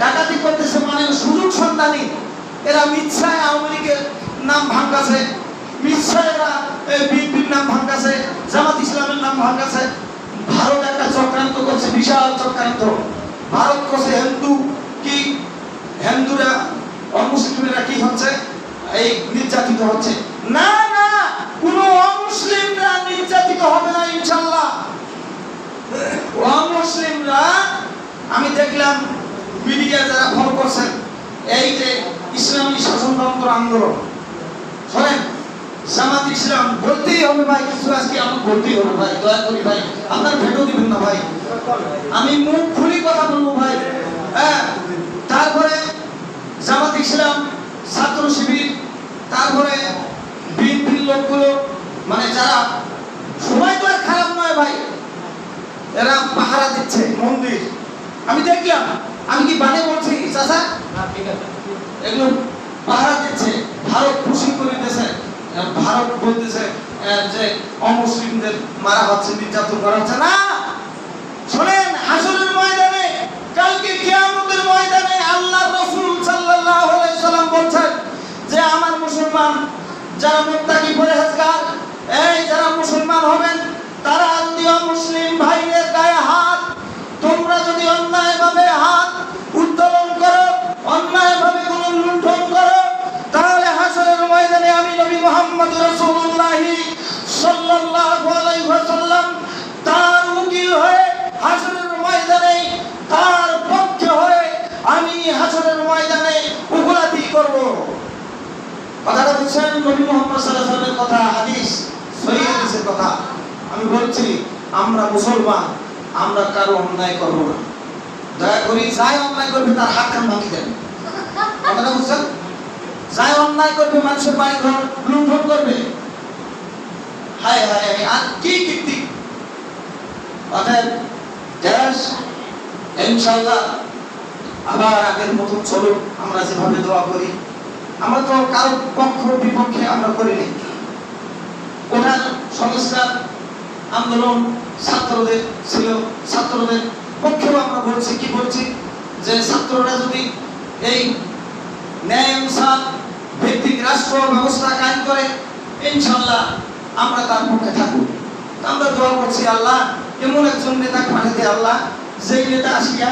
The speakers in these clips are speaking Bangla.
ডাকাতি করতেছে মানে সুযোগ সন্ধানী। এরা মিথ্যায় আওয়ামী লীগের নাম ভাঙ্গাছে। মিথ্যায় এরা বিএনপির নাম ভাঙ্গাছে, জামাত ইসলামের নাম ভাঙ্গাছে। ভারত একটা চক্রান্ত করছে, বিশাল চক্রান্ত। ভারত করছে হিন্দু কি? হিন্দুরা, অমুসলিমেরা কি হচ্ছে? এই নির্যাতিত হচ্ছে। না না, কোনো অমুসলিমরা নির্যাতিত হবে না ইনশাল্লাহ অমুসলিমরা আমি দেখলাম মিডিয়া যারা ফলো করছেন, এই যে ইসলামী শাসনতন্ত্র আন্দোলন, শোনেন, জামাত ইসলাম বলতেই হবে ভাই, কিছু আজকে আমাকে বলতেই হবে ভাই, দয়া করি ভাই, আপনার ভেটো দিবেন না ভাই। আমি মুখ খুলি কথা বলব ভাই হ্যাঁ তারপরে জামাত ইসলাম, ছাত্র শিবির, তারপরে বিএনপির লোকগুলো মানে যারা, সময় তো খারাপ নয় ভাই, এরা পাহারা দিচ্ছে মন্দির। আমি দেখলাম আমি কি বানে বলছি? চাচা? এগুলো পাহারা দিচ্ছে। ভারত খুশি করে দিতেছে ভারত বলতেছে যে অমুসলিমদের মারা হচ্ছে, নির্যাতন করা হচ্ছে। না! শোনেন! কথাটা বুঝছেন? নবী মুহাম্মদ সাল্লাল্লাহু কথা, হাদিস সহিহ হাদিসের কথা। আমি বলছি, আমরা মুসলমান, আমরা কারও অন্যায় করব না। দয়া করি, যাই অন্যায় করবে তার হাত কান ভাঙি দেন। কথাটা বুঝছেন? যাই অন্যায় করবে, মানুষের বাড়ি ঘর লুণ্ঠন করবে। হায় হায় হায়, আর কি কীর্তি? অতএব দেশ, ইনশাআল্লাহ, আবার আগের মতন চলুক, আমরা যেভাবে দোয়া করি। আমরা তো কারও পক্ষ বিপক্ষে আমরা করিনি কোঠার সংস্কার আন্দোলন ছাত্রদের ছিল, ছাত্রদের পক্ষেও আমরা বলছি, কি বলছি? যে ছাত্ররা যদি এই ন্যায় ভিত্তিক রাষ্ট্র ব্যবস্থা কায়েম করে, ইনশাআল্লাহ আমরা তার পক্ষে থাকব। আমরা দোয়া করছি আল্লাহ, এমন একজন নেতা পাঠাতে আল্লাহ যে নেতা আসিয়া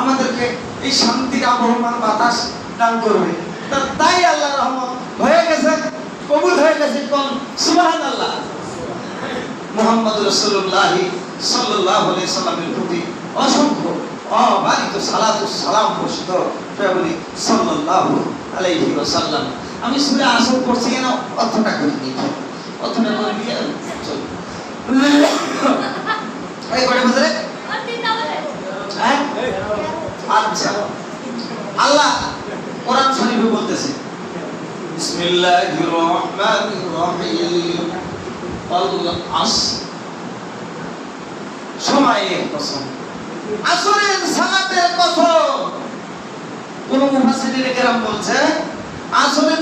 আমাদেরকে এই শান্তির আবহমান বাতাস দান করবে। তাই আল্লাহ রহমত হয়ে গেছে, কবুল হয়ে গেছে কোন সুবহান আল্লাহ মোহাম্মদ রসুল্লাহ সাল্লাহ সাল্লামের প্রতি অসংখ্য অবারিত সালাতু সালাম বসিত প্রেমনি সাল্লাল্লাহু আলাইহি আমি সুরে আসল করছি কেন? অর্থটা করে নিই অর্থটা করে হ্যাঁ? আচ্ছা। আল্লাহ কোরআন শরীফে বলতেছে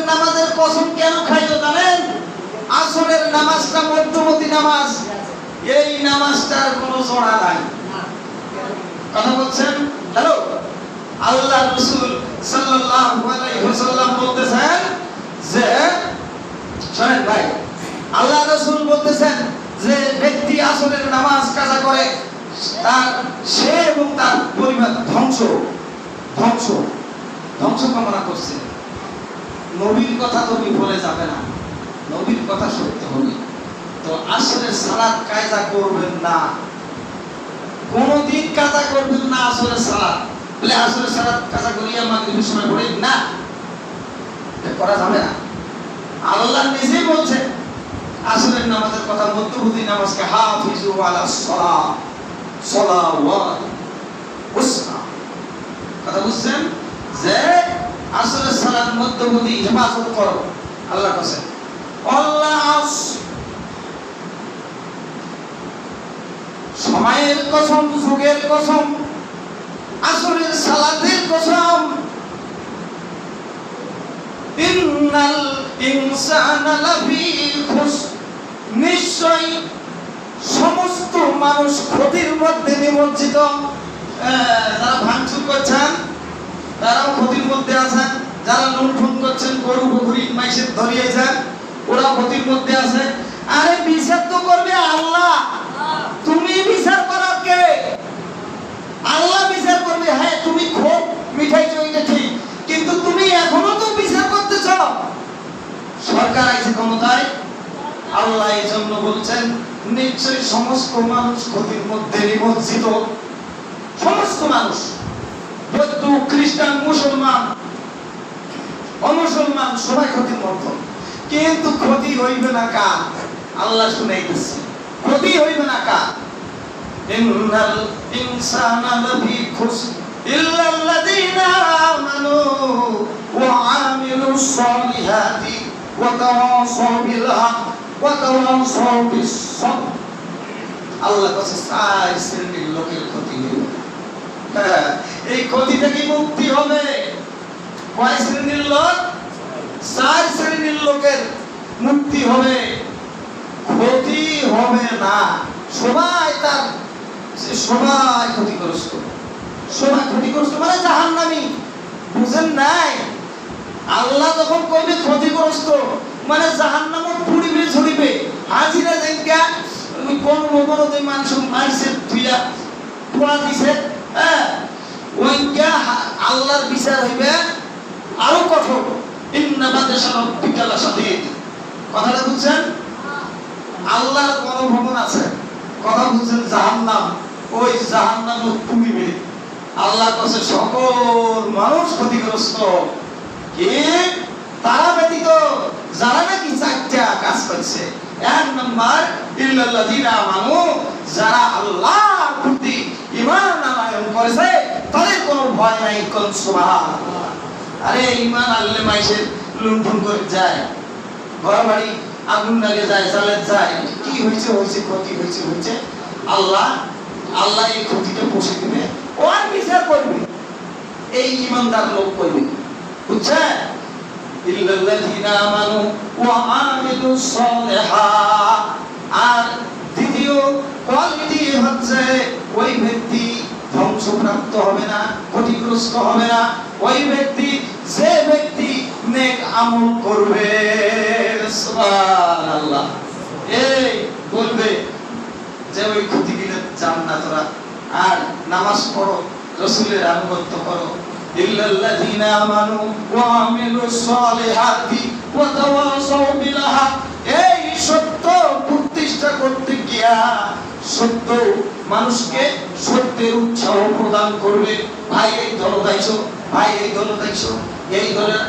নামাজের কসম কেন খাইতো জানেন? আসরের নামাজটা মধ্যবর্তী নামাজ। এই নামাজটার কোনো জোড়া নাই। কথা বলছেন? হ্যালো? আল্লাহ রাসূল সাল্লাল্লাহু আলাইহি ওয়াসাল্লাম বলতেছেন যে, শুনেন ভাই, আল্লাহ রাসূল বলতেছেন যে ব্যক্তি আসরের নামাজ কাজা করে, তার সে এবং তার পরিবার ধ্বংস ধ্বংস ধ্বংস কামনা করছে। নবীর কথা তো বিফলে যাবে না, নবীর কথা সত্য হবে। তো আসরের সালাত কায়দা করবেন না, কোনদিন কাজা করবেন না আসরের সালাত। বলে আসরের সালাত কাজা করিয়া মাগরিবের সময় পড়ে, না। করা যাবে না। আল্লাহ নিজেই বলছেন আসরের নামাজের কথা, মধ্যবর্তী নামাজকে হাফিজু আলা সলা সলাওয়াত উসনা কথা বুঝছেন? যে আসরের সালাত মধ্যবর্তী হেফাজত করো, আল্লাহ কাছে আল্লাহ সময়ের কসম, যুগের কসম আসরের সালাতের কসম। ইন্নাল ইনসানা লাফি খুস। নিশ্চয় সমস্ত মানুষ ক্ষতির মধ্যে নিমজ্জিত। যারা ভাঙচুর করছেন মধ্যে আছেন। যারা লুণ্ঠন করছেন, গরু বকরি মাইসের ধরিয়ে যান ওরা ক্ষতির মধ্যে আছে। আরে বিচার তো করবে আল্লাহ। তুমি বিচার করার কে? আল্লাহ বিচার করবে হ্যাঁ তুমি খুব মিঠাই চইটা ঠিক কিন্তু তুমি এখনও তো বিচার করতেছ। সরকার আছে ক্ষমতায়। আল্লাহ এই জন্য বলছেন, নিশ্চয়ই সমস্ত মানুষ ক্ষতির মধ্যে নিমজ্জিত। সমস্ত মানুষ। বৌদ্ধ, খ্রিস্টান, মুসলমান, অমুসলমান, সবাই ক্ষতির মধ্যে। কিন্তু ক্ষতি হইবে না কার? আল্লাহ শুনাইতেছে। ক্ষতি হইবে না কার? ইন্নাল আল্লাহ শ্রেণির লোকের ক্ষতি হ্যাঁ, এই মুক্তি হবে। কয় শ্রেণির লোক? শ্রেণির লোকের মুক্তি হবে। ক্ষতি হবে না। সবাই তার সবাই ক্ষতিগ্রস্ত। সবাই ক্ষতিগ্রস্ত মানে জাহান্নামী। বুঝেন নাই? আল্লাহ যখন কইবে ক্ষতিগ্রস্ত মানে জাহান্নাম পুড়িবে, ঝরিবে। হাজিরা ওই কোন ওই মানুষ মারছে তুইয়া পোড়া দিছে হ্যাঁ? ওইটা আল্লাহর বিচার হইবে আরও কঠোর। কথাটা বুঝছেন? আল্লাহর গণভবন আছে। কথা বুঝছেন, জাহান্নাম। ওই জাহান্নাম পুড়িবে। আল্লাহ কাছে সকল মানুষ ক্ষতিগ্রস্ত। কি? তারা ব্যতীত যারা নাকি চারটা কাজ করছে। এক নম্বর, ইল্লাল্লাযীনা আমানু, যারা আল্লাহর প্রতি ঈমান আনয়ন করেছে, তাদের কোনো ভয় নাই, কোন সুবহানাল্লাহ। আরে, ঈমান আনলে মাইসে লুণ্ঠন করে যায়। ঘর বাড়ি আগুন লাগে যায় চালে যায়। কি হয়েছে হয়েছে, ক্ষতি হয়েছে হয়েছে? আল্লাহ আল্লাহ এই ক্ষতিটা দিবে ওর বিচার করবে। এই ইমানদার লোক করবে। বুঝছেন? আর দ্বিতীয় কোয়ালিটি হচ্ছে ওই ব্যক্তি ধ্বংসপ্রাপ্ত হবে না, ক্ষতিগ্রস্ত হবে না। ওই ব্যক্তি, যে ব্যক্তি নেক আমল করবে। সুবহানাল্লাহ। এই বলবে যে ওই ক্ষতি গিলে যান না তোরা আর নামাজ পড়ো, রসুলের আনুগত্য করো। ইল্লাল্লাযীনা আমানু ওয়া আমিলুস সালিহাতি ওয়া তাওয়াসাউ বিল এই সত্য প্রতিষ্ঠা করতে গিয়া সত্য মানুষকে সত্যের উৎসাহ প্রদান করবে। ভাই, এই দল দাইছো, ভাই, এই দল দাইছো, এই দলের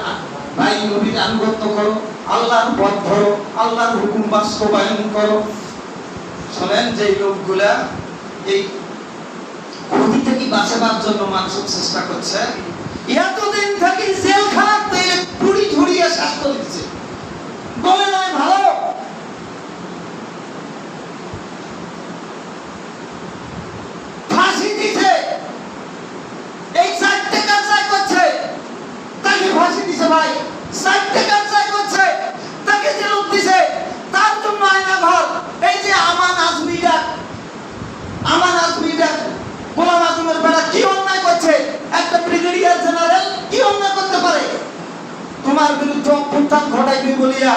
ভাই, নবীর আনুগত্য করো, আল্লাহর পথ ধরো, আল্লাহর হুকুম বাস্তবায়ন করো। শোনেন যে লোকগুলা এই ক্ষতি থেকে বাঁচাবার জন্য মানুষ চেষ্টা করছে? এতদিন থেকে জেলখানার তেলে পুড়ি করে দিচ্ছে। বলে নয় ভালো ফাঁসি দিছে এই চারটে কাজ করছে তাকে ফাঁসি দিছে ভাই চারটে কাজ করছে তাকে জেল দিছে তার জন্য আয়না ঘর এই যে আমান আজমিরা আমান আজমিরা গোলাম আজমের বেড়া কি অন্যায় করছে একটা ব্রিগেডিয়ার জেনারেল কি অন্যায় করতে পারে তোমার বিরুদ্ধে অভ্যুত্থান ঘটাইবে বলিয়া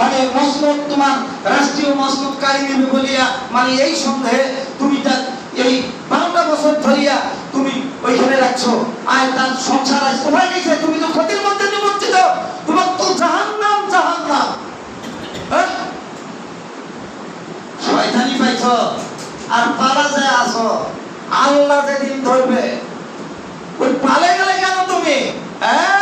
মানে মসনদ তোমার রাষ্ট্রীয় মসনদ নেবে বলিয়া মানে এই সন্দেহে তুমি তার এই বারোটা বছর ধরিয়া তুমি ওইখানে রাখছো। আর তার সংসার আজ গেছে তুমি তো ক্ষতির মধ্যে নিমজ্জিত। তোমার তো জাহান্নাম জাহান্নাম। হ্যাঁ? শয়তানি পাইছ, আর পালা যায় আসো আল্লাহ যেদিন ধরবে, ওই পালে গেলে কেন তুমি? হ্যাঁ?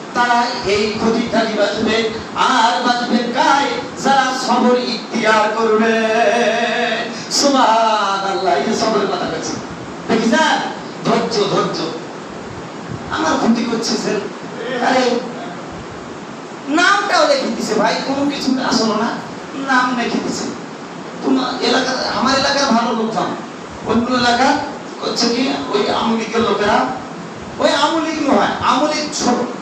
তারা এই ক্ষতি বাঁচবে। আর বাঁচবে কাই? যারা সবর ইখতিয়ার করবে। সুবহানাল্লাহ, এই সবরের কথা বলছি। দেখি না ধৈর্য ধৈর্য। আমার ক্ষতি করছে স্যার। আরে, নামটাও লিখে দিছে ভাই, কোনো কিছু আসলো না। নাম লিখে দিছে। তোমার এলাকা, আমার এলাকার ভালো লোক অন্য এলাকা হচ্ছে কি? ওই আমলিকের লোকেরা ওই আমলিক নয় আমলিক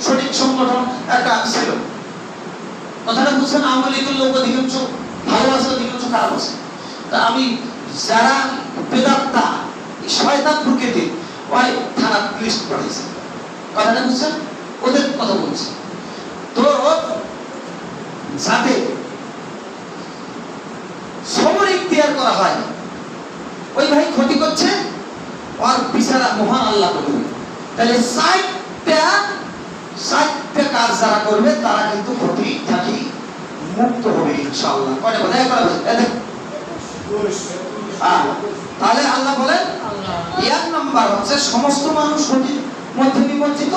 সঠিক সংগঠন একটা ছিল। কথাটা বুঝছেন? আমলিকের লোক অধিকাংশ ভালো আছে, অধিকাংশ খারাপ আছে। তা আমি যারা বেদাত্তা প্রকৃতি ওই লিস্ট পাঠিয়েছে। কথাটা বুঝছেন? ওদের কথা বলছি। তো যাতে সবর করা হয়, ওই ভাই ক্ষতি করছে আর বিচারা মহান আল্লাহ করবে তাহলে সাইটটা সাইটটা কাজ যারা করবে তারা কিন্তু ক্ষতি থাকি মুক্ত হবে ইনশাআল্লাহ। কয়টা কথা করা এতে তাহলে আল্লাহ বলেন এক নাম্বার হচ্ছে সমস্ত মানুষ ক্ষতির মধ্যে নিমজ্জিত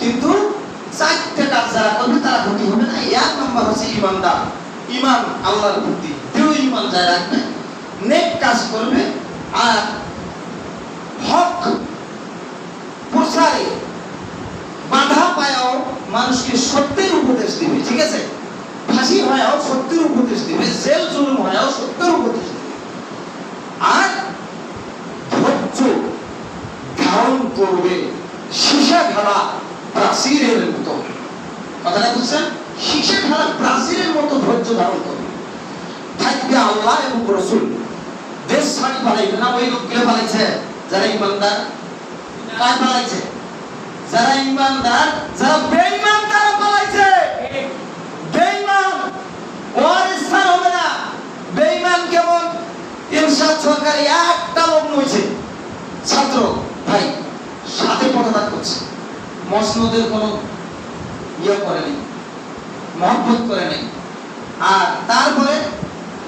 কিন্তু চারটে কাজ যারা করবে তারা ক্ষতি হবে না। এক নাম্বার হচ্ছে ইমানদার। ইমান আল্লাহর প্রতি দৃঢ় ইমান যারা রাখবে নেক কাজ করবে আর হক প্রসারে বাধা পায়াও মানুষকে সত্যের উপদেশ দিবে, ঠিক আছে? ফাঁসি হয়েও সত্যের উপদেশ দিবে, জেল জুলুম হয়েও সত্যের উপদেশ দিবে। আর ধৈর্য ধারণ করবে সীসা ঢালা প্রাচীরের মতো। কথাটা বুঝছেন? সীসা ঢালা প্রাচীরের মতো ধৈর্য ধারণ করবে। থাকবে আল্লাহ এবং রসুল। দেশ ছাড়ি পালাইবে না, ওই লোকগুলো পালাইছে, যারা ইমানদার। কার পালাইছে? যারা ইমানদার, যারা বেঈমান, তারা পালাইছে। বেঈমান ওর হবে না। বেঈমান কেমন? ইরশাদ সরকার একটা লোক নইছে ছাত্র, ভাই, সাথে পদত্যাগ করছে। মসনদের কোনো ইয়ে করে নেই, মহব্বত করে নেই। আর তারপরে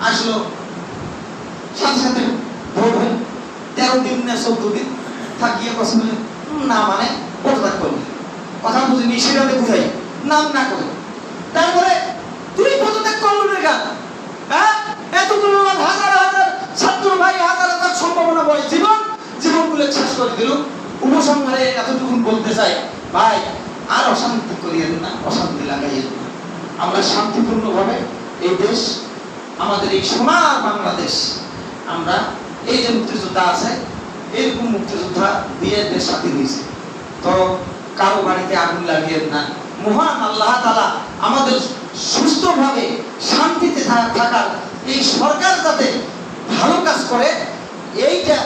আসলো সাথে সাথে ভোট তেরো দিন না চোদ্দ দিন। থাকিয়ে কথা বলে না মানে পদত্যাগ করবে কথা বুঝিনি সেটাতে বুঝাই। নাম না করে। তারপরে তুই পদত্যাগ করল না কেন? হ্যাঁ? এতগুলো হাজার হাজার ছাত্র ভাই, হাজার হাজার সম্ভাবনা বয় জীবন, জীবনগুলো শেষ করে দিল। উপসংহারে এতটুকু বলতে চাই, ভাই, আর অশান্তি করিয়েন না, অশান্তি লাগাইয়েন না। আমরা শান্তিপূর্ণভাবে এই দেশ, আমাদের এই সোনার বাংলাদেশ, আমরা এই যে মুক্তিযোদ্ধা আছে এরকম মুক্তিযোদ্ধা দিয়ে দেশ স্বাধীন হয়েছে। তো কারও বাড়িতে আগুন লাগিয়ে না। মহান আল্লাহ তালা আমাদের সুস্থভাবে শান্তিতে থাকার এই সরকার যাতে ভালো কাজ করে, এইটা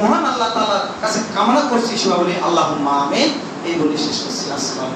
মহান আল্লাহ তালার কাছে কামনা করছি সবাই বলি আল্লাহ আমেন। এই বলে শেষ করছি। আসসালাম